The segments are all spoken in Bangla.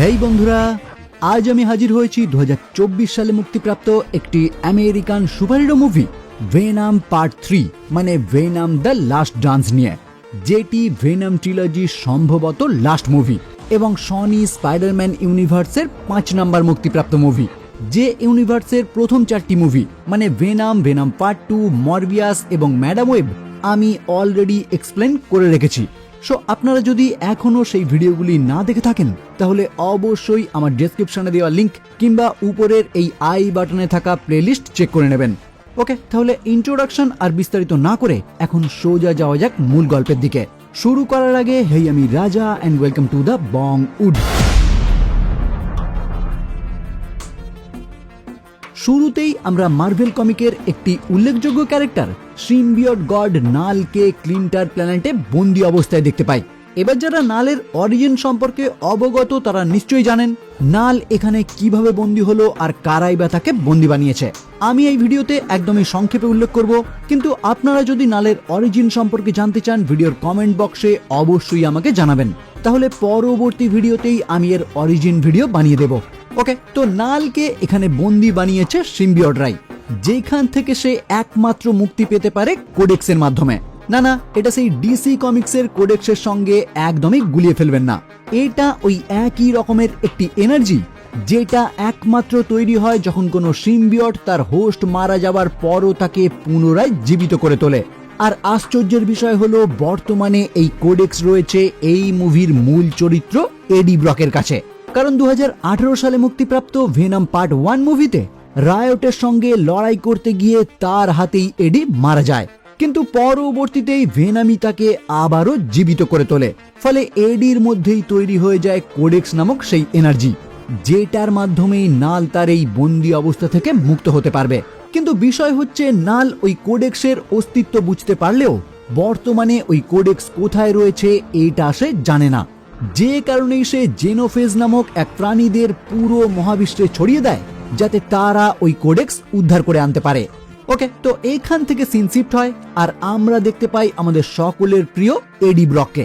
হেই বন্ধুরা, আজ আমি হাজির হয়েছি দু হাজার চব্বিশ সালে মুক্তিপ্রাপ্ত একটি American superhero movie, Venom part three মানে ভেনাম দ্য লাস্ট ডান্স নিয়ে, যেটি ভেনাম ট্রিলজির সম্ভবত লাস্ট মুভি, এবং সনি স্পাইডারম্যান ইউনিভার্সের পাঁচ নাম্বার মুক্তিপ্রাপ্ত মুভি, যে ইউনিভার্সের প্রথম চারটি মুভি মানে Venom Venom part two, Morbius এবং ম্যাডাম ওয়েব, আমি অলরেডি এক্সপ্লেন করে রেখেছি। সো আপনারা যদি এখনও সেই ভিডিওগুলি না দেখে থাকেন, তাহলে অবশ্যই আমার ডেসক্রিপশনে দেওয়া লিঙ্ক কিংবা উপরের এই আই বাটনে থাকা প্লেলিস্ট চেক করে নেবেন। ওকে তাহলে ইন্ট্রোডাকশন আর বিস্তারিত না করে এখন সোজা যাওয়া যাক মূল গল্পের দিকে। শুরু করার আগে হেই আমি Raja and welcome to the Bong Wood শুরুতেই আমরা মার্ভেল কমিকের একটি উল্লেখযোগ্য ক্যারেক্টার সিম্বিয়ট গড নালকে ক্লিন্টার প্ল্যানেটে বন্দি অবস্থায় দেখতে পাই। এবার যারা নালের অরিজিন সম্পর্কে অবগত, তারা নিশ্চয়ই জানেন নাল এখানে কীভাবে বন্দি হলো আর কারাই বা তাকে বন্দি বানিয়েছে। আমি এই ভিডিওতে একদমই সংক্ষেপে উল্লেখ করব, কিন্তু আপনারা যদি নালের অরিজিন সম্পর্কে জানতে চান, ভিডিওর কমেন্ট বক্সে অবশ্যই আমাকে জানাবেন। তাহলে পরবর্তী ভিডিওতেই আমি এর অরিজিন ভিডিও বানিয়ে দেব। ওকে তো নালকে এখানে বন্দি বানিয়েছে সিম্বিয়ডরাই যেখান থেকে সে একমাত্র মুক্তি পেতে পারে কোডেক্সের মাধ্যমে। না না, এটা সেই ডিসি কমিক্সের কোডেক্সের সঙ্গে একদমই গুলিয়ে ফেলবেন না। এটা ওই একই রকমের একটি এনার্জি যেটা একমাত্র তৈরি হয় যখন কোনো সিম্বিয়ট তার হোস্ট মারা যাওয়ার পরও তাকে পুনরায় জীবিত করে তোলে। আর আশ্চর্যের বিষয় হলো, বর্তমানে এই কোডেক্স রয়েছে এই মুভির মূল চরিত্র এডি ব্রকের কাছে। কারণ দু হাজার আঠেরো সালে মুক্তিপ্রাপ্ত ভেনাম পার্ট ওয়ান মুভিতে রায়টের সঙ্গে লড়াই করতে গিয়ে তার হাতেই এডি মারা যায়। কিন্তু পরবর্তীতেই ভেনামি তাকে আবারও জীবিত করে তোলে। ফলে এডির মধ্যেই তৈরি হয়ে যায় কোডেক্স নামক সেই এনার্জি, যেটার মাধ্যমেই নাল তার এই বন্দি অবস্থা থেকে মুক্ত হতে পারবে। কিন্তু বিষয় হচ্ছে, নাল ওই কোডেক্সের অস্তিত্ব বুঝতে পারলেও বর্তমানে ওই কোডেক্স কোথায় রয়েছে, এটা সে জানে না। যে কারণেই সে জেনোফেজ নামক এক প্রাণীদের পুরো মহাবিশ্বে ছড়িয়ে দেয়, যাতে তারা ওই কোডেক্স উদ্ধার করে আনতে পারে। ওকে, তো এইখান থেকে সিন শিফট হয়, আর আমরা দেখতে পাই আমাদের সকলের প্রিয় এডি ব্রককে,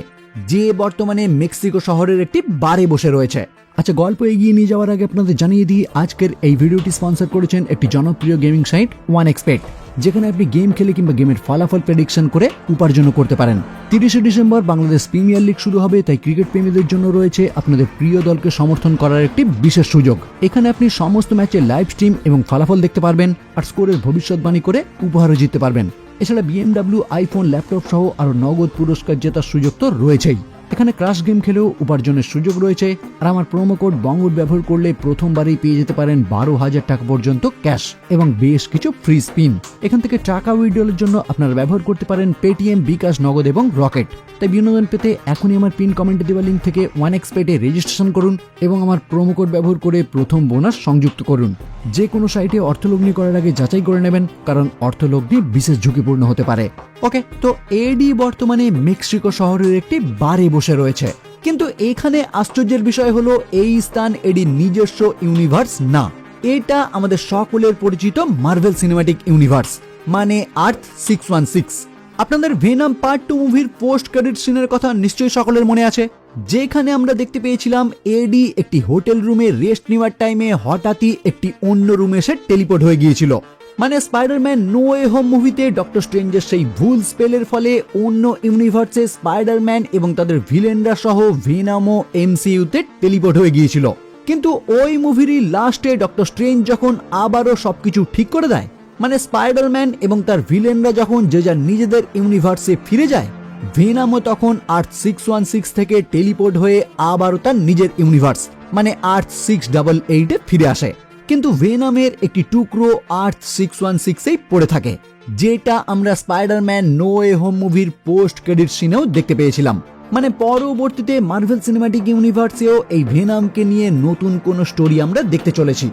যে বর্তমানে মেক্সিকো শহরের একটি বারে বসে রয়েছে। আচ্ছা গল্প এগিয়ে নিয়ে যাওয়ার আগে আপনাদের জানিয়ে দিই, আজকের এই ভিডিওটি স্পন্সর করেছেন একটি জনপ্রিয় গেমিং সাইট, ওয়ান এক্সপেক্ট। যেখানে আপনি গেম খেলে কিংবা গেমের ফলাফল প্রেডিকশন করে উপার্জন করতে পারেন। তিরিশে ডিসেম্বর বাংলাদেশ প্রিমিয়ার লিগ শুরু হবে, তাই ক্রিকেট প্রেমীদের জন্য রয়েছে আপনাদের প্রিয় দলকে সমর্থন করার একটি বিশেষ সুযোগ। এখানে আপনি সমস্ত ম্যাচের লাইভ স্ট্রিম এবং ফলাফল দেখতে পারবেন আর স্কোরের ভবিষ্যৎবাণী করে উপহারও জিততে পারবেন। এছাড়া বিএমডাব্লিউ আইফোন ল্যাপটপ সহ আরও নগদ পুরস্কার জেতার সুযোগ তো রয়েছেই। এখানে ক্রাশ গেম খেলেও উপার্জনের সুযোগ রয়েছে আর আমার প্রোমো কোড বঙ্গুর ব্যবহার করলে প্রথমবারই পেয়ে যেতে পারেন বারো হাজার টাকা পর্যন্ত ক্যাশ এবং বেশ কিছু ফ্রি স্পিন এখান থেকে টাকা উইড্রলের জন্য আপনারা ব্যবহার করতে পারেন পেটিএম বিকাশ নগদ এবং রকেট তাই বিনোদন পেতে এখনই আমার পিন কমেন্টে দেওয়া লিঙ্ক থেকে ওয়ান এক্সপেটে রেজিস্ট্রেশন করুন এবং আমার প্রোমো কোড ব্যবহার করে প্রথম বোনাস সংযুক্ত করুন। যে কোনো সাইটে অর্থলগ্নি করার আগে যাচাই করে নেবেন, কারণ অর্থলগ্নি বিশেষ ঝুঁকিপূর্ণ হতে পারে। ওকে, তো এডি বর্তমানে মেক্সিকো শহরের একটি বারে বসে রয়েছে। কিন্তু এখানে আশ্চর্যের বিষয় হলো, এই স্থান এডির নিজস্ব ইউনিভার্স না। এটা আমাদের সকলের পরিচিত মার্ভেল সিনেমাটিক ইউনিভার্স মানে আর্থ সিক্স ওয়ান সিক্স আপনাদের ভেনাম পার্ট টু মুভির পোস্ট ক্রেডিট সিনের কথা নিশ্চয়ই সকলের মনে আছে। যেখানে আমরা দেখতে পেয়েছিলাম এডি একটি হোটেল রুমে রেস্ট নেওয়ার টাইমে হঠাৎই একটি অন্য রুমে এসে টেলিপোর্ট হয়ে গিয়েছিল। মানে স্পাইডারম্যান নো এ হোম মুভিতে ডক্টর স্ট্রেঞ্জের সেই ভুল স্পেলের ফলে অন্য ইউনিভার্সে স্পাইডারম্যান এবং তাদের ভিলেনরা সহ ভেনামো এমসিইউতে টেলিপোর্ট হয়ে গিয়েছিল। কিন্তু ওই মুভিরই লাস্টে ডক্টর স্ট্রেঞ্জ যখন আবারও সবকিছু ঠিক করে দেয় মানে স্পাইডারম্যান এবং তার ভিলেনরা যখন যে যার নিজেদের ইউনিভার্সে ফিরে যায় ভেনামও তখন আর্থ সিক্স ওয়ান সিক্স থেকে টেলিপোর্ট হয়ে আবারও তার নিজের ইউনিভার্স মানে আর্থ সিক্স ডাবল এইটে ফিরে আসে। কিন্তু ভেনামের একটি টুকরো আর্থ সিক্স ওয়ান সিক্সেই পড়ে থাকে, যেটা আমরা স্পাইডারম্যান নো এ হোম মুভির পোস্ট ক্রেডিট সিনেও দেখতে পেয়েছিলাম। মানে পরবর্তীতে মার্ভেল সিনেমাটিক ইউনিভার্সেও এই ভেনামকে নিয়ে নতুন কোন স্টোরি আমরা দেখতে চলেছি।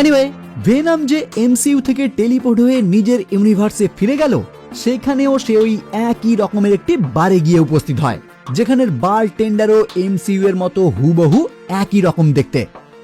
এনিওয়ে ভেনাম যে এমসিইউ থেকে টেলিপোর্ট হয়ে নিজের ইউনিভার্সে ফিরে গেল, সেখানেও সে ওই একই রকমের একটি বারে গিয়ে উপস্থিত হয়, যেখানের বার টেন্ডারও এমসিইউ এর মতো হুবহু একই রকম দেখতে।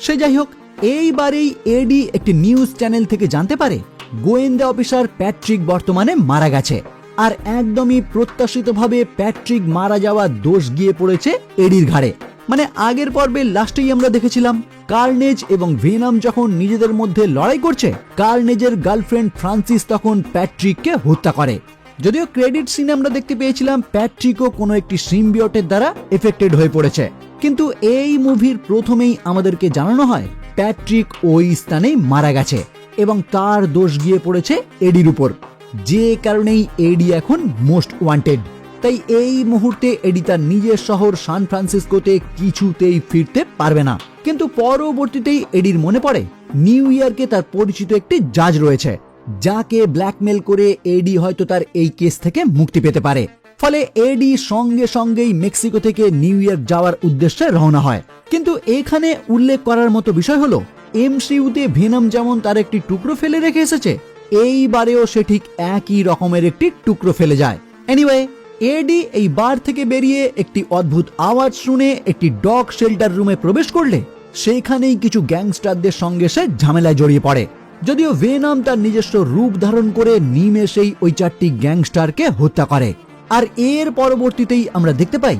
সে যাই হোক এইবারেই এডি একটি নিউজ চ্যানেল থেকে জানতে পারে, গোয়েন্দা অফিসার প্যাট্রিক বর্তমানে মারা গেছে। আর একদমই প্রত্যাশিতভাবে প্যাট্রিক মারা যাওয়ার দোষ গিয়ে পড়েছে এডির ঘাড়ে। মানে আগের পর্বে লাস্টেই আমরা দেখেছিলাম, কার্নেজ এবং ভেনাম যখন নিজেদের মধ্যে লড়াই করছে, কার্নেজের গার্লফ্রেন্ড ফ্রান্সিস তখন প্যাট্রিককে হত্যা করে। যদিও ক্রেডিট সিনে আমরা দেখতে পেয়েছিলাম, প্যাট্রিকও কোনো একটি সিম্বিয়টের দ্বারা এফেক্টেড হয়ে পড়েছে। কিন্তু এই মুভির প্রথমেই আমাদেরকে জানানো হয় প্যাট্রিক ওই স্থানেই মারা গেছে এবং তার দোষ গিয়ে পড়েছে এডির উপর। যে কারণেই এডি এখন মোস্ট ওয়ান্টেড। তাই এই মুহূর্তে এডি তার নিজের শহর সান ফ্রান্সিসকোতে কিছুতেই ফিরতে পারবে না। কিন্তু পরবর্তীতেই এডির মনে পড়ে, নিউ ইয়র্কে তার পরিচিত একটি জাজ রয়েছে, যাকে ব্ল্যাকমেল করে এডি হয়তো তার এই কেস থেকে মুক্তি পেতে পারে। ফলে এডি সঙ্গে সঙ্গেই মেক্সিকো থেকে নিউ ইয়র্ক যাওয়ার উদ্দেশ্যে রওনা হয়। কিন্তু এখানে উল্লেখ করার মতো বিষয় হলো এমসিউতে ভেনম যেমন তার একটি টুকরো ফেলে রেখে এসেছে, এইবারেও সে ঠিক একই রকমের একটি টুকরো ফেলে যায়। এনিওয়ে এডি এই বার থেকে বেরিয়ে একটি অদ্ভুত আওয়াজ শুনে একটি ডগ শেল্টার রুমে প্রবেশ করলে, সেইখানেই কিছু গ্যাংস্টারদের সঙ্গে সে ঝামেলায় জড়িয়ে পড়ে। যদিও ভেনাম তার নিজস্ব রূপ ধারণ করে নিমেষেই ওই চারটি গ্যাংস্টারকে হত্যা করে। আর এর পরবর্তীতেই আমরা দেখতে পাই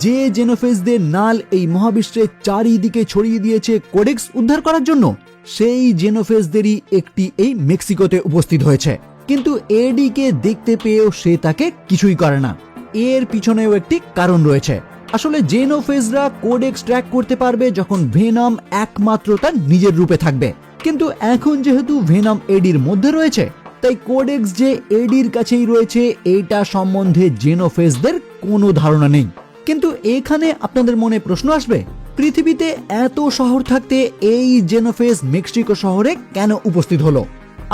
যে জেনোফেসদের নাল এই মহাবিশ্বের চারিদিকে ছড়িয়ে দিয়েছে কোডেক্স উদ্ধার করার জন্য। সেই জেনোফেসদেরই একটি এই মেক্সিকোতে উপস্থিত হয়েছে। কিন্তু এডিকে দেখতে পেয়েও সে তাকে কিছুই করে না। এর পিছনেও একটি কারণ রয়েছে। আসলে জেনোফেজরা কোডেক্স ট্র্যাক করতে পারবে যখন ভেনাম একমাত্র তার নিজের রূপে থাকবে। কিন্তু এখন যেহেতু ভেনাম এডির মধ্যে রয়েছে তাই কোডেক্স যে এডির কাছেই রয়েছে এটা সম্বন্ধে জেনোফেজদের কোনো ধারণা নেই। কিন্তু এখানে আপনাদের মনে প্রশ্ন আসবে, পৃথিবীতে এত শহর থাকতে এই জেনোফেস মেক্সিকো শহরে কেন উপস্থিত হলো?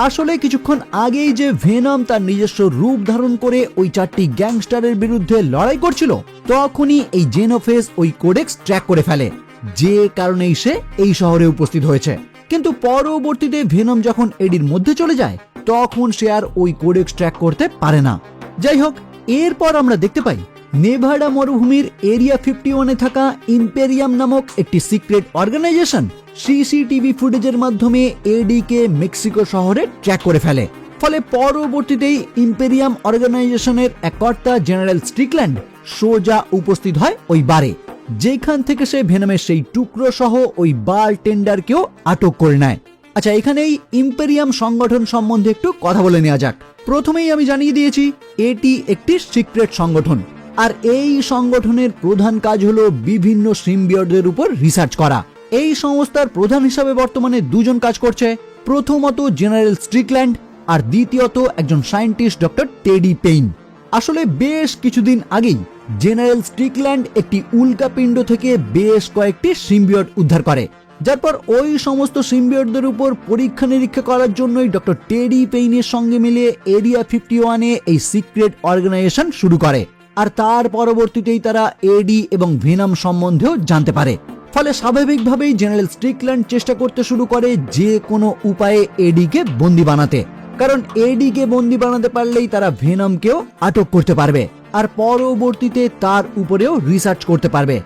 আসলে কিছুক্ষণ আগেই যে ভেনম তার নিজস্ব রূপ ধারণ করে ওই চারটি গ্যাংস্টারের বিরুদ্ধে লড়াই করছিল, তখনই এই জেনোফেস ওই কোডেক্স ট্র্যাক করে ফেলে, যে কারণেই সে এই শহরে উপস্থিত হয়েছে। কিন্তু পরবর্তীতে ভেনম যখন এডির মধ্যে চলে যায় তখন সে আর ওই কোডেক্স ট্র্যাক করতে পারে না। যাই হোক, এরপর আমরা দেখতে পাই, নেভাডা মরুভূমির এরিয়া ফিফটি ওয়ানে থাকা ইম্পেরিয়াম নামক একটি সিক্রেট অর্গানাইজেশন সিসিটিভি ফুটেজের মাধ্যমে এডিকে মেক্সিকো শহরে ট্র্যাক করে ফেলে। ফলে পরবর্তীতেই ইম্পেরিয়াম অর্গানাইজেশনের এক কর্তা জেনারেল স্ট্রিকল্যান্ড সোজা উপস্থিত হয় ওই বারে, যেখান থেকে সে ভেনামের সেই টুকরো সহ ওই বার টেন্ডারকেও আটক করে নেয়। আচ্ছা এখানেই ইম্পেরিয়াম সংগঠন সম্বন্ধে একটু কথা বলে নেওয়া যাক। প্রথমেই আমি জানিয়ে দিয়েছি, এটি একটি সিক্রেট সংগঠন। আর এই সংগঠনের প্রধান কাজ হলো বিভিন্ন সিম্বিয়টদের উপর রিসার্চ করা। এই সংস্থার প্রধান হিসাবে বর্তমানে দুজন কাজ করছে, প্রথমত জেনারেল স্ট্রিকল্যান্ড আর দ্বিতীয়ত একজন সায়েন্টিস্ট ডক্টর টেডি পেইন। আসলে বেশ কিছুদিন আগেই জেনারেল স্ট্রিকল্যান্ড একটি উল্কাপিণ্ড থেকে বেশ কয়েকটি সিম্বিয়ট উদ্ধার করে। যার পর ওই সমস্ত সিম্বিয়টদের উপর পরীক্ষা নিরীক্ষা করার জন্যই ডক্টর টেডি পেইনের সঙ্গে মিলে এরিয়া ফিফটি ওয়ানে এই সিক্রেট অর্গানাইজেশন শুরু করে। আর তার পরবর্তীতেই তারা এডি এবং ভেনাম সম্বন্ধেও জানতে পারে। ফলে স্বাভাবিকভাবেই জেনারেল স্ট্রিকল্যান্ড চেষ্টা করতে শুরু করে যে কোনো উপায়ে এডিকে বন্দি বানাতে। কারণ এডিকে বন্দি বানাতে পারলেই তারা ভেনামকেও আটক করতে পারবে। আর পরবর্তীতে তার উপরেও রিসার্চ করতে পারবে।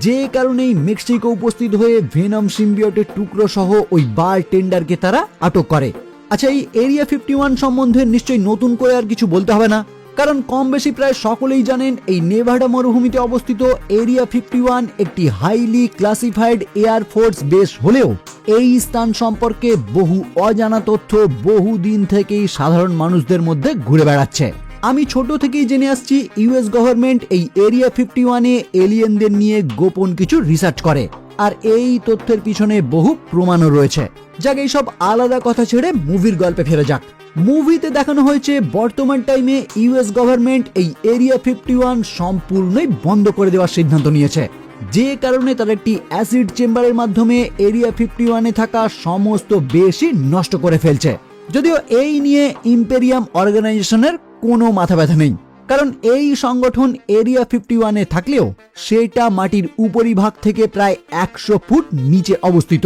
যে কারণেই মেক্সিকো উপস্থিত হয়ে ভেনম সিম্বিয়টের টুকরো সহ ওই বার টেন্ডারকে তারা আটক করে। আচ্ছা এই এরিয়া ফিফটি ওয়ান সম্বন্ধে নিশ্চয়ই নতুন করে আর কিছু বলতে হবে না? কারণ কম বেশি প্রায় সকলেই জানেন এই নেভাডা মরুভূমিতে অবস্থিত এরিয়া ফিফটি ওয়ান একটি highly classified air force base হলেও এই স্থান সম্পর্কে বহু অজানা তথ্য বহু দিন থেকেই সাধারণ মানুষদের মধ্যে ঘুরে বেড়াচ্ছে। আমি ছোট থেকেই জেনে আসছি ইউএস গভর্নমেন্ট এই এরিয়া ফিফটি ওয়ানে এলিয়েনদের নিয়ে গোপন কিছু রিসার্চ করে। আর এই তথ্যের পিছনে বহু প্রমাণও রয়েছে। যাক, এইসব আলাদা কথা ছেড়ে মুভির গল্পে ফেরা যাক। মুভিতে দেখানো হয়েছে, বর্তমান টাইমে ইউএস গভর্নমেন্ট এই এরিয়া ফিফটি ওয়ান সম্পূর্ণই বন্ধ করে দেওয়ার সিদ্ধান্ত নিয়েছে। যে কারণে তারা একটি অ্যাসিড চেম্বারের মাধ্যমে এরিয়া ফিফটি ওয়ানে থাকা সমস্ত বেশি নষ্ট করে ফেলছে। যদিও এই নিয়ে ইম্পেরিয়াম অর্গানাইজেশনের কোনো মাথা ব্যথা নেই। কারণ এই সংগঠন এরিয়া ফিফটি ওয়ানে থাকলেও সেটা মাটির উপরিভাগ থেকে প্রায় একশো ফুট নিচে অবস্থিত।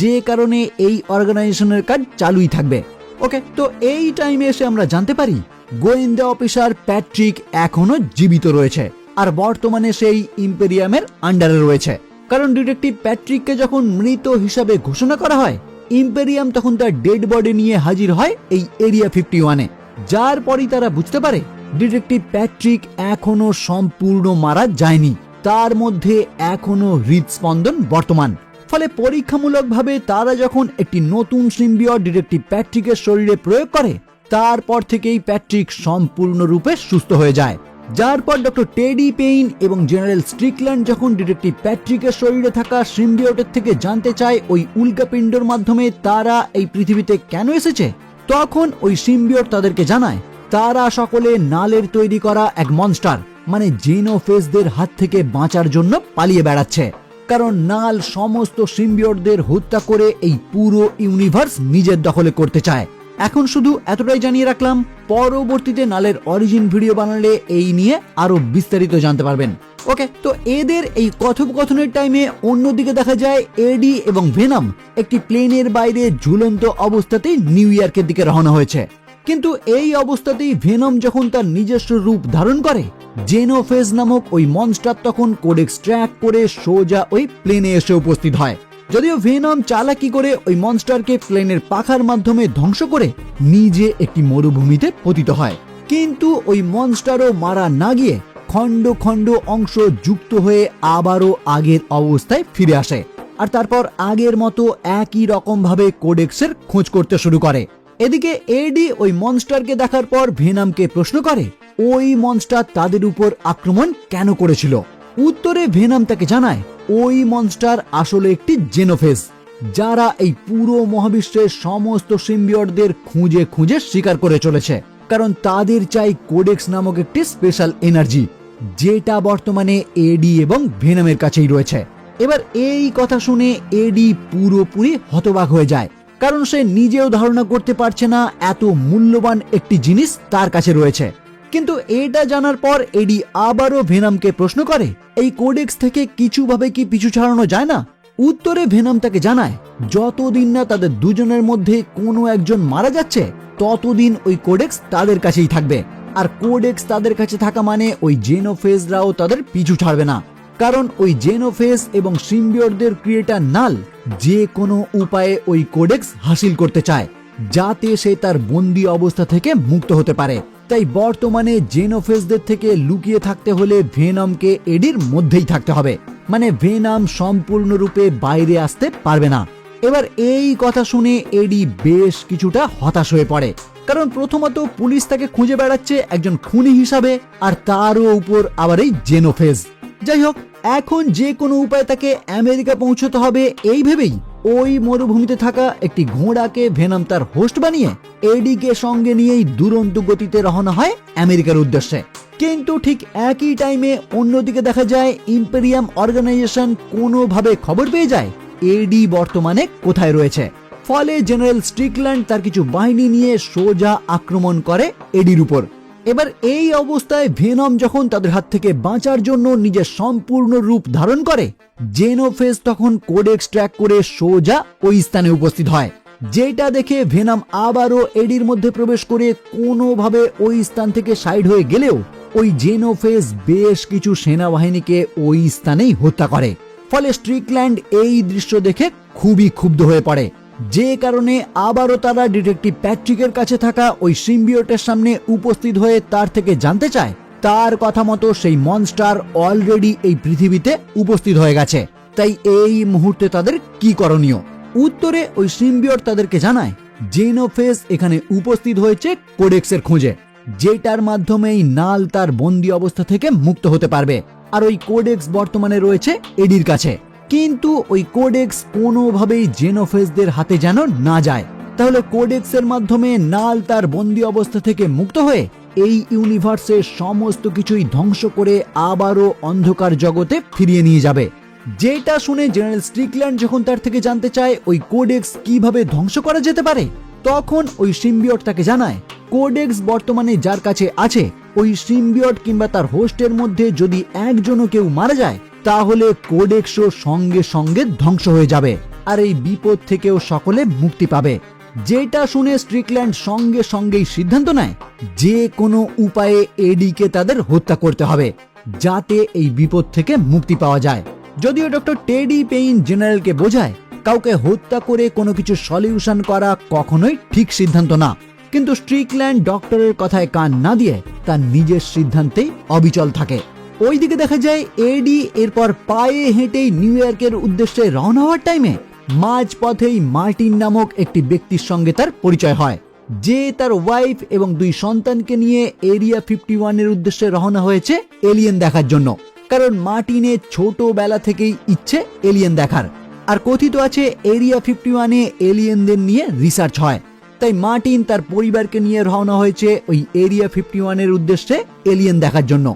যে কারণে এই অর্গানাইজেশনের কাজ চালুই থাকবে। ওকে, তো এই টাইমে এসে আমরা জানতে পারি, গোয়েন্দা অফিসার প্যাট্রিক এখনও জীবিত রয়েছে আর বর্তমানে সেই ইম্পেরিয়ামের আন্ডারে রয়েছে। কারণ ডিটেকটিভ প্যাট্রিককে যখন মৃত হিসাবে ঘোষণা করা হয়, ইম্পেরিয়াম তখন তার ডেড বডি নিয়ে হাজির হয় এই এরিয়া ফিফটি ওয়ানে যার পরই তারা বুঝতে পারে, ডিটেকটিভ প্যাট্রিক এখনও সম্পূর্ণ মারা যায়নি। তার মধ্যে এখনও হৃদস্পন্দন বর্তমান। ফলে পরীক্ষামূলকভাবে তারা যখন একটি নতুন সিম্বিয়ট ডিটেকটিভ প্যাট্রিকের শরীরে প্রয়োগ করে, তারপর থেকেই প্যাট্রিক সম্পূর্ণরূপে সুস্থ হয়ে যায়। যার পর ডক্টর টেডি পেইন এবং জেনারেল স্ট্রিকল্যান্ড যখন ডিটেকটিভ প্যাট্রিকের শরীরে থাকা সিম্বিয়টের থেকে জানতে চায়, ওই উল্কাপিণ্ডর মাধ্যমে তারা এই পৃথিবীতে কেন এসেছে? তখন ওই সিম্বিওর তাদেরকে জানায়, তারা সকলে নালের তৈরি করা এক মনস্টার মানে জেনোফেসদের হাত থেকে বাঁচার জন্য পালিয়ে বেড়াচ্ছে। কারণ নাল সমস্ত সিম্বিওরদের হত্যা করে এই পুরো ইউনিভার্স নিজের দখলে করতে চায়। এখন শুধু এতটাই জানিয়ে রাখলাম, পরবর্তীতে নালের অরিজিন ভিডিও বানালে এই নিয়ে আরও বিস্তারিত জানতে পারবেন। ওকে তো এদের এই কথোপকথনের টাইমে অন্যদিকে দেখা যায় এডি এবং ভেনাম একটি প্লেনের বাইরে ঝুলন্ত অবস্থাতেই নিউ ইয়র্কের দিকে রওনা হয়েছে। কিন্তু এই অবস্থাতেই ভেনম যখন তার নিজস্ব রূপ ধারণ করে জেনোফেজ নামক ওই মনস্টার তখন কোডেক্স ট্র্যাক করে সোজা ওই প্লেনে এসে উপস্থিত হয়। যদিও ভেনম চালাকি করে ওই মনস্টারকে প্লেনের পাখার মাধ্যমে ধ্বংস করে নিজে একটি মরুভূমিতে পতিত হয়। কিন্তু ওই মনস্টারও মারা না গিয়ে খণ্ড খণ্ড অংশ যুক্ত হয়ে আবারও আগের অবস্থায় ফিরে আসে। আর তারপর আগের মতো একই রকম ভাবে কোডেক্সের খোঁজ করতে শুরু করে। এদিকে এডি ওই মনস্টারকে দেখার পর ভেনামকে প্রশ্ন করে, ওই মনস্টার তাদের উপর আক্রমণ কেন করেছিল? উত্তরে ভেনাম তাকে জানায় ওই মনস্টার আসলে একটি জেনোফেস যারা এই পুরো মহাবিশ্বের সমস্ত সিম্বিয়টদের খুঁজে খুঁজে শিকার করে চলেছে। কারণ তাদের চাই কোডেক্স নামক একটি স্পেশাল এনার্জি যেটা বর্তমানে এডি এবং ভেনামের কাছেই রয়েছে। এবার এই কথা শুনে এডি পুরোপুরি হতবাক হয়ে যায়, কারণ সে নিজেও ধারণা করতে পারছে না এত মূল্যবান একটি জিনিস তার কাছে রয়েছে। কিন্তু এটা জানার পর এডি আবারও ভেনামকে প্রশ্ন করে, এই কোডেক্স থেকে কিছুভাবে কি পিছু ছাড়ানো যায় না? উত্তরে ভেনাম তাকে জানায়, যতদিন না তাদের দুজনের মধ্যে কোনো একজন মারা যাচ্ছে, ততদিন ওই কোডেক্স তাদের কাছেই থাকবে। আর কোডেক্স তাদের কাছে থাকা মানে ওই জেনোফেজরাও তাদের পিছু ছাড়বে না। কারণ ওই জেনোফেস এবং সিম্বিয়রদের ক্রিয়েটার নাল যে কোনো উপায়ে ওই কোডেক্স হাসিল করতে চায়, যাতে সে তার বন্দি অবস্থা থেকে মুক্ত হতে পারে। তাই বর্তমানে জেনোফেসদের থেকে লুকিয়ে থাকতে হলে ভেনমকে এডির মধ্যেই থাকতে হবে। মানে ভেনাম সম্পূর্ণরূপে বাইরে আসতে পারবে না। এবার এই কথা শুনে এডি বেশ কিছুটা হতাশ হয়ে পড়ে। কারণ প্রথমত পুলিশ তাকে খুঁজে বেড়াচ্ছে একজন খুনি হিসাবে, আর তারও উপর আবার এই জেনোফেজ। যাই হোক, এখন যে কোনো উপায় তাকে আমেরিকা পৌঁছতে হবে, এই ভেবেই ওই মরুভূমিতে থাকা একটি ঘোড়াকে ভেনাম তার হোস্ট বানিয়ে এডিকে সঙ্গে নিয়েই দুরন্ত গতিতে রওনা হয় আমেরিকার উদ্দেশ্যে। কিন্তু ঠিক একই টাইমে অন্যদিকে দেখা যায় ইম্পেরিয়াম অর্গানাইজেশন কোনোভাবে খবর পেয়ে যায় এডি বর্তমানে কোথায় রয়েছে। ফলে জেনারেল স্ট্রিকল্যান্ড তার কিছু বাহিনী নিয়ে সোজা আক্রমণ করে এডির উপর। এবার এই অবস্থায় ভেনম যখন তাদের হাত থেকে বাঁচার জন্য নিজের সম্পূর্ণ রূপ ধারণ করে, জেনোফেস তখন কোডেক্স ট্র্যাক করে সোজা ওই স্থানে উপস্থিত হয়, যেটা দেখে ভেনাম আবারও এডির মধ্যে প্রবেশ করে কোনোভাবে ওই স্থান থেকে সাইড হয়ে গেলেও ওই জেনোফেস বেশ কিছু সেনাবাহিনীকে ওই স্থানেই হত্যা করে। ফলে স্ট্রিকল্যান্ড এই দৃশ্য দেখে খুবই ক্ষুব্ধ হয়ে পড়ে। যে কারণে আবারও তারা ডিটেকটিভ প্যাট্রিকের কাছে থাকা ওই সিম্বিওটের সামনে উপস্থিত হয়ে তার থেকে জানতে চায়, তার কথা মতো সেই মনস্টার অলরেডি এই পৃথিবীতে উপস্থিত হয়ে গেছে। তাই এই মুহূর্তে তাদের কি করণীয়? উত্তরে ওই সিম্বিয়ট তাদেরকে জানায়, জেনোফেস এখানে উপস্থিত হয়েছে কোডেক্সের খোঁজে, যেটার মাধ্যমেই নাল তার বন্দি অবস্থা থেকে মুক্ত হতে পারবে। আর ওই কোডেক্স বর্তমানে রয়েছে এডির কাছে। কিন্তু ওই কোডেক্স কোনোভাবেই জেনোফেসদের হাতে যেন না যায়। তাহলে কোডেক্সের মাধ্যমে নাল তার বন্দি অবস্থা থেকে মুক্ত হয়ে এই ইউনিভার্সের সমস্ত কিছুই ধ্বংস করে আবারও অন্ধকার জগতে ফিরিয়ে নিয়ে যাবে। যেটা শুনে জেনারেল স্ট্রিকল্যান্ড যখন তার থেকে জানতে চায় ওই কোডেক্স কীভাবে ধ্বংস করা যেতে পারে, তখন ওই সিম্বিয়ট তাকে জানায়, কোডেক্স বর্তমানে যার কাছে আছে, ওই সিম্বিয়ট কিংবা তার হোস্টের মধ্যে যদি একজনও কেউ মারা যায় তাহলে কোডেক্সও সঙ্গে সঙ্গে ধ্বংস হয়ে যাবে। আর এই বিপদ থেকেও সকলে মুক্তি পাবে। যেটা শুনে স্ট্রিকল্যান্ড সঙ্গে সঙ্গেই সিদ্ধান্ত নেয়, যে কোনো উপায়ে এডিকে তাদের হত্যা করতে হবে, যাতে এই বিপদ থেকে মুক্তি পাওয়া যায়। যদিও ডক্টর টেডি পেইন জেনারেলকে বোঝায়, কাউকে হত্যা করে কোনো কিছু সলিউশন করা কখনোই ঠিক সিদ্ধান্ত না। কিন্তু স্ট্রিকল্যান্ড ডক্টরের কথায় কান না দিয়ে তার নিজের সিদ্ধান্তেই অবিচল থাকে। ওইদিকে দেখা যায় এডি এরপর পায়ে হেঁটেই নিউ ইয়র্কের উদ্দেশ্যে রওনা হওয়ার টাইমে মাঝ পথেই মার্টিন নামক একটি ব্যক্তির সঙ্গে তার পরিচয় হয়, যে তার ওয়াইফ এবং দুই সন্তানকে নিয়ে এরিয়া ফিফটি ওয়ানের উদ্দেশ্যে রওনা হয়েছে এলিয়েন দেখার জন্য। কারণ মার্টিনের ছোটবেলা থেকেই ইচ্ছে এলিয়েন দেখার। আর কথিত আছে এরিয়া ফিফটি ওয়ানে এলিয়েনদের নিয়ে রিসার্চ হয়। তাই মার্টিন তার পরিবারকে নিয়ে রওনা হয়েছে ওই এরিয়া ফিফটি ওয়ানের উদ্দেশ্যে এলিয়েন দেখার জন্য।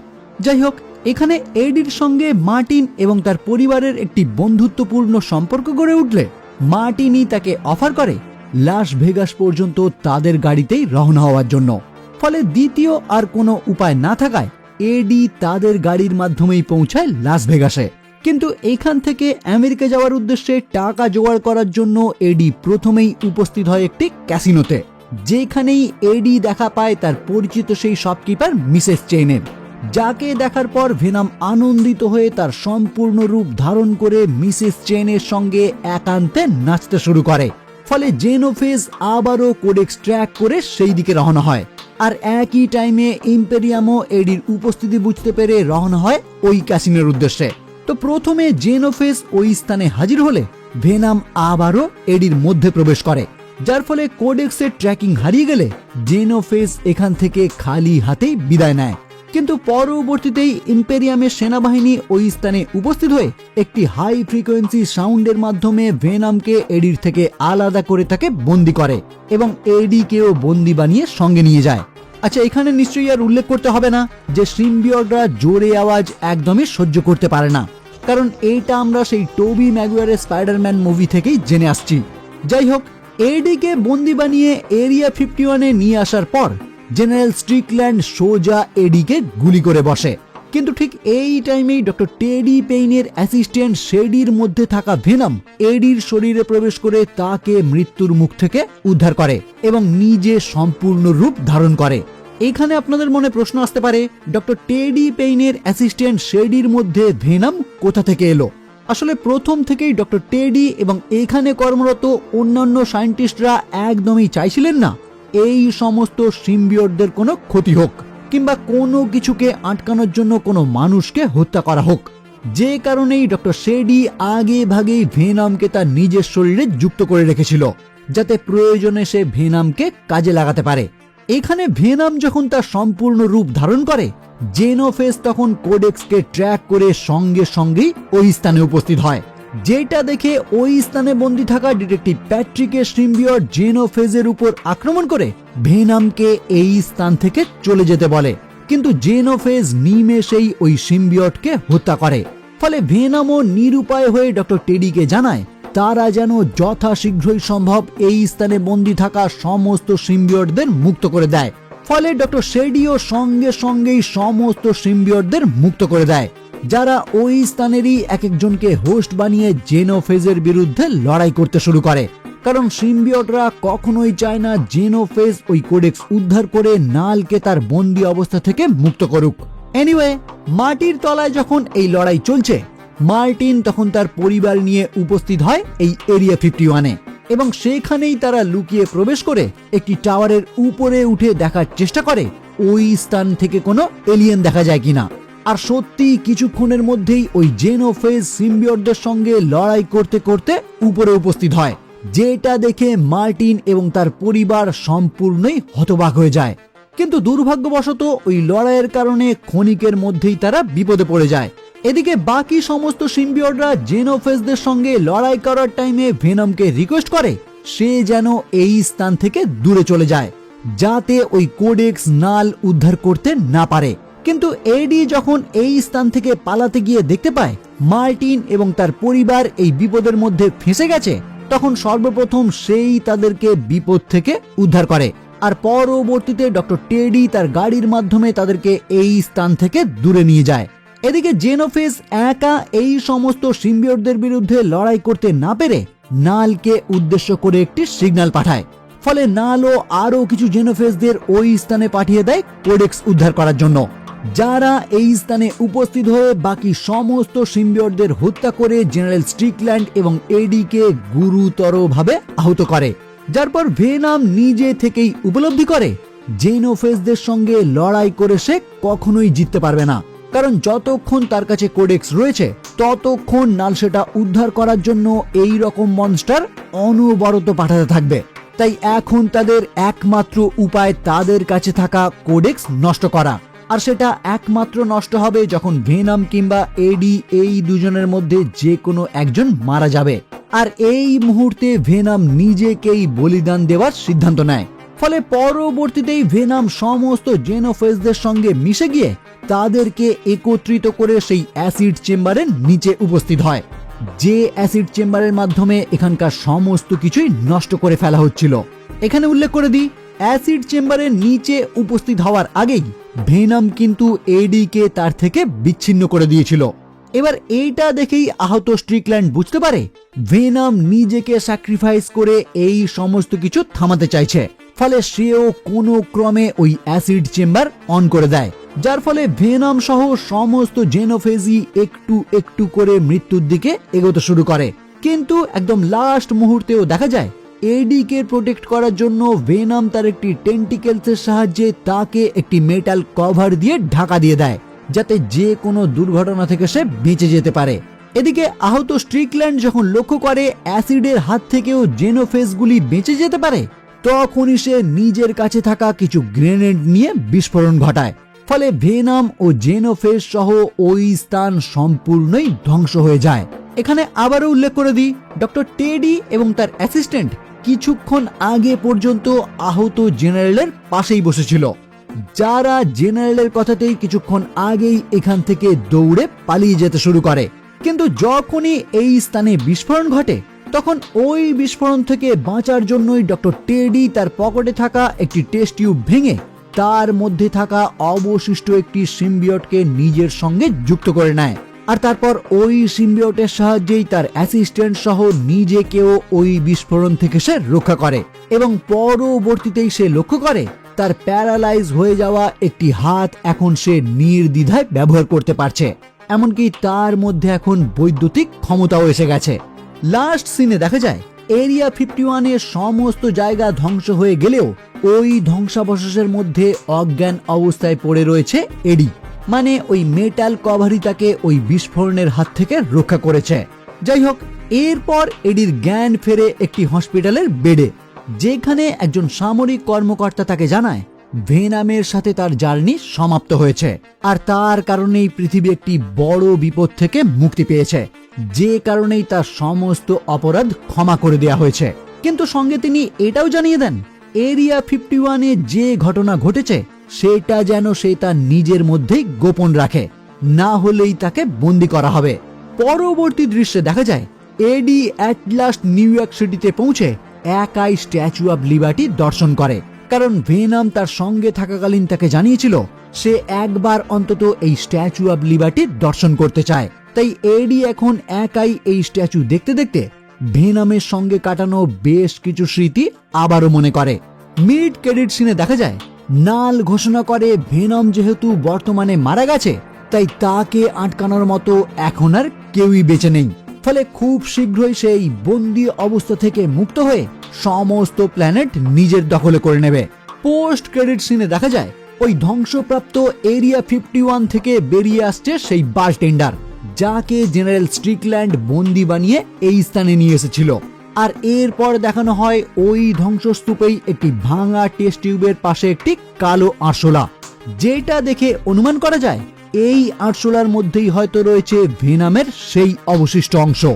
যাই হোক এখানে এডির সঙ্গে মার্টিন এবং তার পরিবারের একটি বন্ধুত্বপূর্ণ সম্পর্ক গড়ে উঠলে মার্টিনই তাকে অফার করে লাস ভেগাস পর্যন্ত তাদের গাড়িতেই রওনা হওয়ার জন্য। ফলে দ্বিতীয় আর কোনো উপায় না থাকায় এডি তাদের গাড়ির মাধ্যমেই পৌঁছায় লাস ভেগাসে। কিন্তু এখান থেকে আমেরিকা যাওয়ার উদ্দেশ্যে টাকা জোগাড় করার জন্য এডি প্রথমেই উপস্থিত হয় একটি ক্যাসিনোতে, যেখানেই এডি দেখা পায় তার পরিচিত সেই শপকিপার মিসেস চেনের যাকে দেখার পর ভেনাম আনন্দিত হয়ে তার সম্পূর্ণ রূপ ধারণ করে মিসেস চেনের সঙ্গে একান্তে নাচতে শুরু করে। ফলে জেনোফেজ আবারও কোডেক্স ট্র্যাক করে সেই দিকে রওনা হয়। আর একই টাইমে ইম্পেরিয়ামও এডির উপস্থিতি বুঝতে পেরে রওনা হয় ওই ক্যাসিনের উদ্দেশ্যে। তো প্রথমে জেনোফেজ ওই স্থানে হাজির হলে ভেনাম আবারও এডির মধ্যে প্রবেশ করে। যার ফলে কোডেক্সের ট্র্যাকিং হারিয়ে গেলে জেনোফেজ এখান থেকে খালি হাতেই বিদায় নেয়। কিন্তু পরবর্তীতেই ইম্পেরিয়ামের সেনাবাহিনী ওই স্থানে উপস্থিত হয়ে একটি হাই ফ্রিকোয়েন্সি সাউন্ডের মাধ্যমে ভেনামকে এডির থেকে আলাদা করে তাকে বন্দি করে এবং এডিকেও বন্দি বানিয়ে সঙ্গে নিয়ে যায়। আচ্ছা এখানে নিশ্চয়ই আর উল্লেখ করতে হবে না যে সিম্বিয়ডরা জোরে আওয়াজ একদমই সহ্য করতে পারে না। কারণ এইটা আমরা সেই টোবি ম্যাগুয়ারের স্পাইডারম্যান মুভি থেকেই জেনে আসছি। যাই হোক, এডিকে বন্দি বানিয়ে এরিয়া ফিফটি ওয়ানে নিয়ে আসার পর জেনারেল স্ট্রিকল্যান্ড সোজা এডিকে গুলি করে বসে। কিন্তু ঠিক এই টাইমেই ডক্টর টেডি পেইনের অ্যাসিস্ট্যান্ট শেডির মধ্যে থাকা ভেনাম এডির শরীরে প্রবেশ করে তাকে মৃত্যুর মুখ থেকে উদ্ধার করে এবং নিজে সম্পূর্ণ রূপ ধারণ করে। এখানে আপনাদের মনে প্রশ্ন আসতে পারে, ডক্টর টেডি পেইনের অ্যাসিস্ট্যান্ট শেডির মধ্যে ভেনাম কোথা থেকে এলো? আসলে প্রথম থেকেই ডক্টর টেডি এবং এখানে কর্মরত অন্যান্য সায়েন্টিস্টরা একদমই চাইছিলেন না। এই সমস্ত সিম্বিয়টদের কোনো ক্ষতি হোক, কিংবা কোনো কিছুকে আটকানোর জন্য কোনো মানুষকে হত্যা করা হোক। যে কারণেই ডক্টর শেডি আগে ভাগেই ভেনামকে তার নিজের শরীরে যুক্ত করে রেখেছিল, যাতে প্রয়োজনে সে ভেনামকে কাজে লাগাতে পারে। এখানে ভেনাম যখন তার সম্পূর্ণ রূপ ধারণ করে, জেনোফেস তখন কোডেক্সকে ট্র্যাক করে সঙ্গে সঙ্গেই ওই স্থানে উপস্থিত হয়। যেটা দেখে ওই স্থানে বন্দী থাকা ডিটেকটিভ প্যাট্রিকের সিম্বিয়ট জেনোফেজের উপর আক্রমণ করে ভেনামকে এই স্থান থেকে চলে যেতে বলে। কিন্তু জেনোফেজ নিমেষেই ওই সিম্বিয়টকে হত্যা করে। ফলে ভেনামও নিরুপায় হয়ে ডক্টর টেডিকে জানায়, তারা যেন যথাশীঘ্রই সম্ভব এই স্থানে বন্দী থাকা সমস্ত সিম্বিয়টদের মুক্ত করে দেয়। ফলে ডক্টর শেডিও সঙ্গে সঙ্গেই সমস্ত সিম্বিয়টদের মুক্ত করে দেয়। যারা ওই স্থানেরই এক একজনকে হোস্ট বানিয়ে জেনোফেজের বিরুদ্ধে লড়াই করতে শুরু করে। কারণ সিম্বিয়টরা কখনোই চায় না জেনোফেজ ওই কোডেক্স উদ্ধার করে নালকে তার বন্দি অবস্থা থেকে মুক্ত করুক। এনিওয়ে মাটির তলায় যখন এই লড়াই চলছে, মার্টিন তখন তার পরিবার নিয়ে উপস্থিত হয় এই এরিয়া ফিফটি ওয়ানে এবং সেখানেই তারা লুকিয়ে প্রবেশ করে একটি টাওয়ারের উপরে উঠে দেখার চেষ্টা করে, ওই স্থান থেকে কোনো এলিয়েন দেখা যায় কিনা। আর সত্যি কিছুক্ষণের মধ্যেই ওই জেনোফেজ সিম্বিয়টদের সঙ্গে লড়াই করতে করতে উপরে উপস্থিত হয়, যেটা দেখে মার্টিন এবং তার পরিবার সম্পূর্ণই হতবাক হয়ে যায়। কিন্তু দুর্ভাগ্যবশত ওই লড়াইয়ের কারণে ক্ষণিকের মধ্যেই তারা বিপদে পড়ে যায়। এদিকে বাকি সমস্ত সিম্বিয়টরা জেনোফেজদের সঙ্গে লড়াই করার টাইমে ভেনমকে রিকোয়েস্ট করে, সে যেন এই স্থান থেকে দূরে চলে যায়, যাতে ওই কোডেক্স নাল উদ্ধার করতে না পারে। কিন্তু এডি যখন এই স্থান থেকে পালাতে গিয়ে দেখতে পায়, মার্টিন এবং তার পরিবার এই বিপদের মধ্যে ফেঁসে গেছে, তখন সর্বপ্রথম সেই তাদেরকে বিপদ থেকে উদ্ধার করে। আর পরবর্তীতে ডক্টর টেডি তার গাড়ির মাধ্যমে তাদেরকে এই স্থান থেকে দূরে নিয়ে যায়। এদিকে জেনোফেস একা এই সমস্ত সিম্বিয়টদের বিরুদ্ধে লড়াই করতে না পেরে নালকে উদ্দেশ্য করে একটি সিগন্যাল পাঠায়। ফলে নালও আরও কিছু জেনোফেসদের ওই স্থানে পাঠিয়ে দেয় কোডেক্স উদ্ধার করার জন্য। যারা এই স্থানে উপস্থিত হয়ে বাকি সমস্ত সিম্বিয়টদের হত্যা করে জেনারেল স্ট্রিকল্যান্ড এবং এডিকে গুরুতরভাবে আহত করে, যার পর ভেনাম নিজে থেকেই উপলব্ধি করে জেনোফেসদের সঙ্গে লড়াই করে সে কখনোই জিততে পারবে না। কারণ যতক্ষণ তার কাছে কোডেক্স রয়েছে, ততক্ষণ নাল সেটা উদ্ধার করার জন্য এই রকম মনস্টার অনবরত পাঠাতে থাকবে। তাই এখন তাদের একমাত্র উপায় তাদের কাছে থাকা কোডেক্স নষ্ট করা। আর সেটা একমাত্র নষ্ট হবে যখন ভেনাম কিংবা এডি এই দুজনের মধ্যে যে কোনো একজন মারা যাবে। আর এই মুহূর্তে ভেনাম নিজেকেই বলিদান দেওয়ার সিদ্ধান্ত নেয়। ফলে পরবর্তীতেই ভেনাম সমস্ত জেনোফেসদের সঙ্গে মিশে গিয়ে তাদেরকে একত্রিত করে সেই অ্যাসিড চেম্বারের নিচে উপস্থিত হয়। যে অ্যাসিড চেম্বারের মাধ্যমে এখানকার সমস্ত কিছুই নষ্ট করে ফেলা হচ্ছিল। এখানে উল্লেখ করে দিই অ্যাসিড চেম্বারের নিচে উপস্থিত হওয়ার আগেই ভেনাম কিন্তু এডিকে তার থেকে বিচ্ছিন্ন করে দিয়েছিল। এবার এইটা দেখেই আহত স্ট্রিকল্যান্ড বুঝতে পারে ভেনাম নিজেকে স্যাক্রিফাইস করে এই সমস্ত কিছু থামাতে চাইছে। ফলে সেও কোনো ক্রমে ওই অ্যাসিড চেম্বার অন করে দেয়। যার ফলে ভেনাম সহ সমস্ত জেনোফেজি একটু একটু করে মৃত্যুর দিকে এগোতে শুরু করে। কিন্তু একদম লাস্ট মুহূর্তেও দেখা যায় এডিকে প্রোটেক্ট করার জন্য ভেনাম তার একটি টেন্টিকেলসের সাহায্যে তাকে একটি মেটাল কভার দিয়ে ঢাকা দিয়ে দেয়, যাতে যে কোনো দুর্ঘটনা থেকে সে বেঁচে যেতে পারে। এদিকে আহত স্ট্রিকল্যান্ড যখন লক্ষ্য করে অ্যাসিডের হাত থেকেও জেনোফেসগুলি বেঁচে যেতে পারে, তখনই সে নিজের কাছে থাকা কিছু গ্রেনেড নিয়ে বিস্ফোরণ ঘটায়। ফলে ভেনাম ও জেনোফেস সহ ওই স্থান সম্পূর্ণই ধ্বংস হয়ে যায়। এখানে আবারও উল্লেখ করে দিই ডক্টর টেডি এবং তার অ্যাসিস্ট্যান্ট কিছুক্ষণ আগে পর্যন্ত আহত জেনারেলের পাশেই বসেছিল। যারা জেনারেলের কথাতেই কিছুক্ষণ আগেই এখান থেকে দৌড়ে পালিয়ে যেতে শুরু করে। কিন্তু যখনই এই স্থানে বিস্ফোরণ ঘটে, তখন ওই বিস্ফোরণ থেকে বাঁচার জন্যই ডক্টর টেডি তার পকেটে থাকা একটি টেস্ট টিউব ভেঙে তার মধ্যে থাকা অবশিষ্ট একটি সিম্বিয়টকে নিজের সঙ্গে যুক্ত করে নেয়। আর তারপর ওই সিম্বিয়টের সাহায্যেই তার অ্যাসিস্ট্যান্ট সহ নিজেকেও ওই বিস্ফোরণ থেকে সে রক্ষা করে এবং পরবর্তীতেই সে লক্ষ্য করে তার প্যারালাইজ হয়ে যাওয়া একটি হাত এখন সে নির্দ্বিধায় ব্যবহার করতে পারছে। এমনকি তার মধ্যে এখন বৈদ্যুতিক ক্ষমতাও এসে গেছে। লাস্ট সিনে দেখা যায় এরিয়া ফিফটি ওয়ানের সমস্ত জায়গা ধ্বংস হয়ে গেলেও ওই ধ্বংসাবশেষের মধ্যে অজ্ঞান অবস্থায় পড়ে রয়েছে এডি মানে ওই মেটাল কভারই তাকে ওই বিস্ফোরণের হাত থেকে রক্ষা করেছে। যাই হোক এরপর এডির জ্ঞান ফেরে একটি হসপিটালের বেডে, যেখানে একজন সামরিক কর্মকর্তা তাকে জানায়, ভেনামের সাথে তার জার্নি সমাপ্ত হয়েছে, আর তার কারণেই পৃথিবী একটি বড় বিপদ থেকে মুক্তি পেয়েছে, যে কারণেই তার সমস্ত অপরাধ ক্ষমা করে দেয়া হয়েছে। কিন্তু সঙ্গে তিনি এটাও জানিয়ে দেন, এরিয়া ফিফটি ওয়ানে যে ঘটনা ঘটেছে সেটা যেন সে তার নিজের মধ্যেই গোপন রাখে। না হলেই তাকে বন্দি করা হবে। পরবর্তী দৃশ্যে দেখা যায় Eddie at last New York সিটিতে পৌঁছে একাই স্ট্যাচু অব লিবার্টি দর্শন করে। কারণ ভেনাম তার সঙ্গে থাকাকালীন তাকে জানিয়েছিল, সে একবার অন্তত এই স্ট্যাচু অব লিবার্টি দর্শন করতে চায়। তাই এডি এখন একাই এই স্ট্যাচু দেখতে দেখতে ভেনামের সঙ্গে কাটানো বেশ কিছু স্মৃতি আবারও মনে করে। মিড ক্রেডিট সিনে দেখা যায় নাল ঘোষণা করে ভেনম যেহেতু বর্তমানে মারা গেছে, তাই তাকে আটকানোর মতো এখন আর কেউই বেঁচে নেই। ফলে খুব শীঘ্রই সেই বন্দি অবস্থা থেকে মুক্ত হয়ে সমস্ত প্ল্যানেট নিজের দখলে করে নেবে। পোস্ট ক্রেডিট সিনে দেখা যায়, ওই ধ্বংসপ্রাপ্ত এরিয়া ফিফটি ওয়ান থেকে বেরিয়ে আসছে সেই বারটেন্ডার যাকে জেনারেল স্ট্রিকল্যান্ড বন্দি বানিয়ে এই স্থানে নিয়ে এসেছিল। আর এরপর দেখানো হয় ওই ধ্বংসস্তূপেই একটি ভাঙা টেস্ট টিউবের পাশে একটি কালো আরশোলা। যেটা দেখে অনুমান করা যায়, এই আরশোলার মধ্যেই হয়তো রয়েছে ভেনামের সেই অবশিষ্ট অংশ,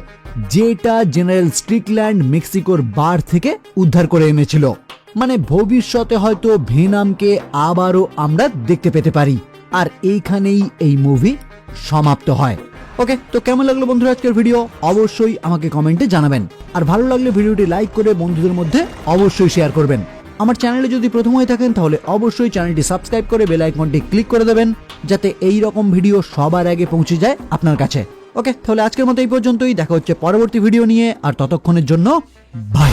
যেটা জেনারেল স্ট্রিকল্যান্ড, মেক্সিকোর বার থেকে উদ্ধার করে এনেছিল। মানে ভবিষ্যতে হয়তো ভেনামকে আবারও আমরা দেখতে পেতে পারি। আর এইখানেই এই মুভি সমাপ্ত হয়। ওকে তো কেমন লাগল বন্ধুরা আজকের ভিডিও অবশ্যই আমাকে কমেন্টে জানাবেন। আর ভালো লাগলে ভিডিওটি লাইক করে বন্ধুদের মধ্যে অবশ্যই শেয়ার করবেন। আমার চ্যানেলে যদি প্রথম হয়ে থাকেন, তাহলে অবশ্যই চ্যানেলটি সাবস্ক্রাইব করে বেল আইকনটি ক্লিক করে দেবেন, যাতে এই রকম ভিডিও সবার আগে পৌঁছে যায় আপনার কাছে। ওকে তাহলে আজকের মতো এই পর্যন্তই। দেখা হচ্ছে পরবর্তী ভিডিও নিয়ে, আর ততক্ষণের জন্য বাই